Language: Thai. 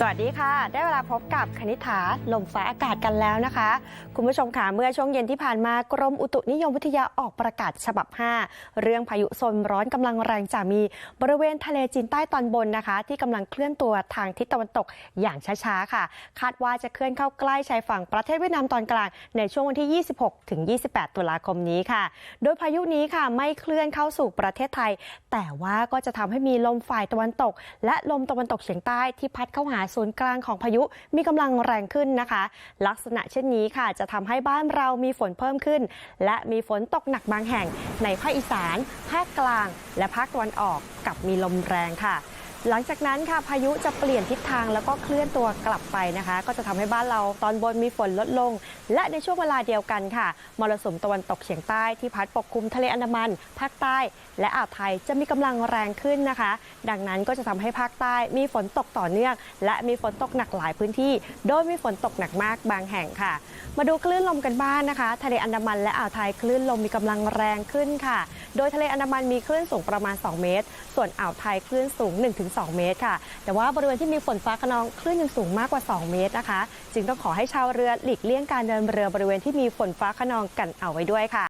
สวัสดีค่ะ ได้เวลาพบกับคณิษฐาลมฟ้าอากาศกันแล้วนะคะ คุณผู้ชมค่ะเมื่อช่วงเย็นที่ผ่านมากรมอุตุนิยมวิทยาออกประกาศฉบับ 5 เรื่องพายุโซนร้อนกำลังแรงจะมีบริเวณทะเลจีนใต้ตอนบนนะคะ ที่กำลังเคลื่อนตัวทางทิศตะวันตกอย่างช้าๆค่ะ คาดว่าจะเคลื่อนเข้าใกล้ชายฝั่งประเทศเวียดนามตอนกลางในช่วงวันที่ 26 ถึง 28 ตุลาคมนี้ค่ะ โดยพายุนี้ค่ะไม่เคลื่อนเข้าสู่ประเทศไทย แต่ว่าก็จะทำให้มีลมฝ่ายตะวันตก และลมตะวันตกเฉียงใต้ที่พัดเข้าหาศูนย์กลางของพายุมีกำลังแรงขึ้นนะคะ ลักษณะเช่นนี้ค่ะ จะทำให้บ้านเรามีฝนเพิ่มขึ้น และมีฝนตกหนักบางแห่ง ในภาคอีสาน ภาคกลาง และภาคตะวันออกกับมีลมแรงค่ะ หลังจากนั้นค่ะพายุจะเปลี่ยนทิศทางแล้วก็เคลื่อนตัวกลับไปนะคะ ก็จะทำให้บ้านเราตอนบนมีฝนลดลง และในช่วงเวลาเดียวกันค่ะมรสุมตะวันตกเฉียงใต้ที่พัดปกคลุมทะเลอันดามัน ภาคใต้ และอ่าวไทยจะมีกำลังแรงขึ้นนะคะ ดังนั้นก็จะทำให้ภาคใต้มีฝนตกต่อเนื่อง และมีฝนตกหนักหลายพื้นที่ โดยมีฝนตกหนักมากบางแห่งค่ะ มาดูคลื่นลมกันบ้างนะคะ ทะเลอันดามันและอ่าวไทยคลื่นลมมีกำลังแรงขึ้นค่ะ โดยทะเลอันดามันมีคลื่นสูงประมาณ 2 เมตร ส่วนอ่าวไทยคลื่นสูง2 เมตรค่ะ แต่ว่าบริเวณที่มีฝนฟ้าขนองคลื่นยังสูงมากกว่า 2 เมตรนะคะ จึงต้องขอให้ชาวเรือหลีกเลี่ยงการเดินเรือบริเวณที่มีฝนฟ้าขนองกันเอาไว้ด้วยค่ะ